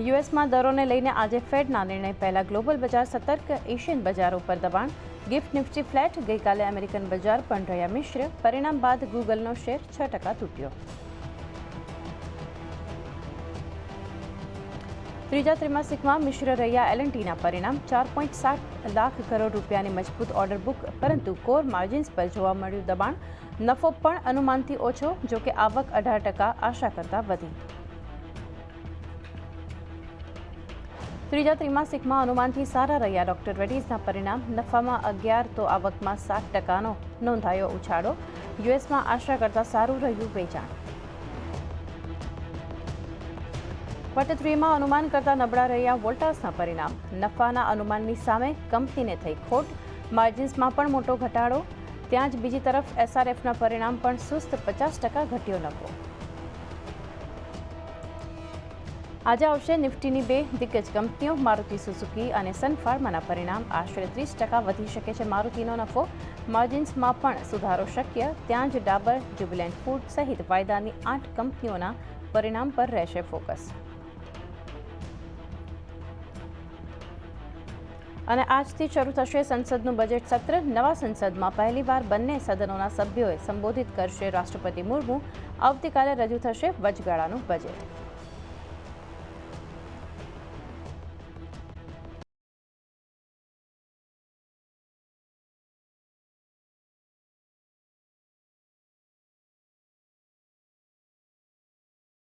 યુએસમાં દરોને લઈને આજે ફેડના નિર્ણય પહેલા ગ્લોબલ બજાર સતર્ક એશિયન બજારો પર દબાણ. ગિફ્ટ નિફ્ટી ફ્લેટ ગઈકાલે અમેરિકન બજાર પણ રહ્યા મિશ્ર. પરિણામ બાદ ગૂગલનો શેર છ ટકા તૂટ્યો. ત્રીજા ત્રિમાસિકમાં મિશ્ર રહ્યા એલએનટીના પરિણામ. ચાર પોઈન્ટ સાત લાખ કરોડ રૂપિયાની મજબૂત ઓર્ડર બુક, પરંતુ કોર માર્જિન્સ પર જોવા મળ્યું દબાણ. નફો પણ અનુમાનથી ઓછો, જોકે આવક અઢાર ટકા આશા કરતાં વધી. ત્રીજા ત્રિમાસિકમાં અનુમાનથી સારા રહ્યા ડોક્ટર રેડીઝના પરિણામ. નફામાં અગિયાર તો આવકમાં સાત ટકાનો નોંધાયો ઉછાળો. યુએસમાં આશા કરતાં સારું રહ્યું વેચાણ. ક્વાર્ટર થ્રીમાં અનુમાન કરતાં નબળા રહ્યા વોલ્ટાસના પરિણામ. નફાના અનુમાનની સામે કંપનીને થઈ ખોટ. માર્જિન્સમાં પણ મોટો ઘટાડો. ત્યાં જ બીજી તરફ એસઆરએફના પરિણામ પણ સુસ્ત પચાસ ટકા ઘટ્યો નફો. આજે આવશે નિફ્ટીની બે દિગ્ગજ કંપનીઓ, મારુતિ સુઝુકી અને સન ફાર્માના પરિણામ. આશરે ત્રીસ ટકા વધી શકે છે મારુતિનો નફો. માર્જિન્સમાં પણ સુધારો શક્ય. ત્યાં જ ડાબર, જ્યુબિલેન્ટ ફૂડ સહિત વાયદાની આઠ કંપનીઓના પરિણામ પર રહેશે ફોકસ. અને આજથી શરૂ થશે સંસદનું બજેટ સત્ર. નવા સંસદમાં પહેલીવાર બંને સદનોના સભ્યોએ સંબોધિત કરશે રાષ્ટ્રપતિ મુર્મુ. આવતીકાલે રજૂ થશે વચગાળાનું બજેટ.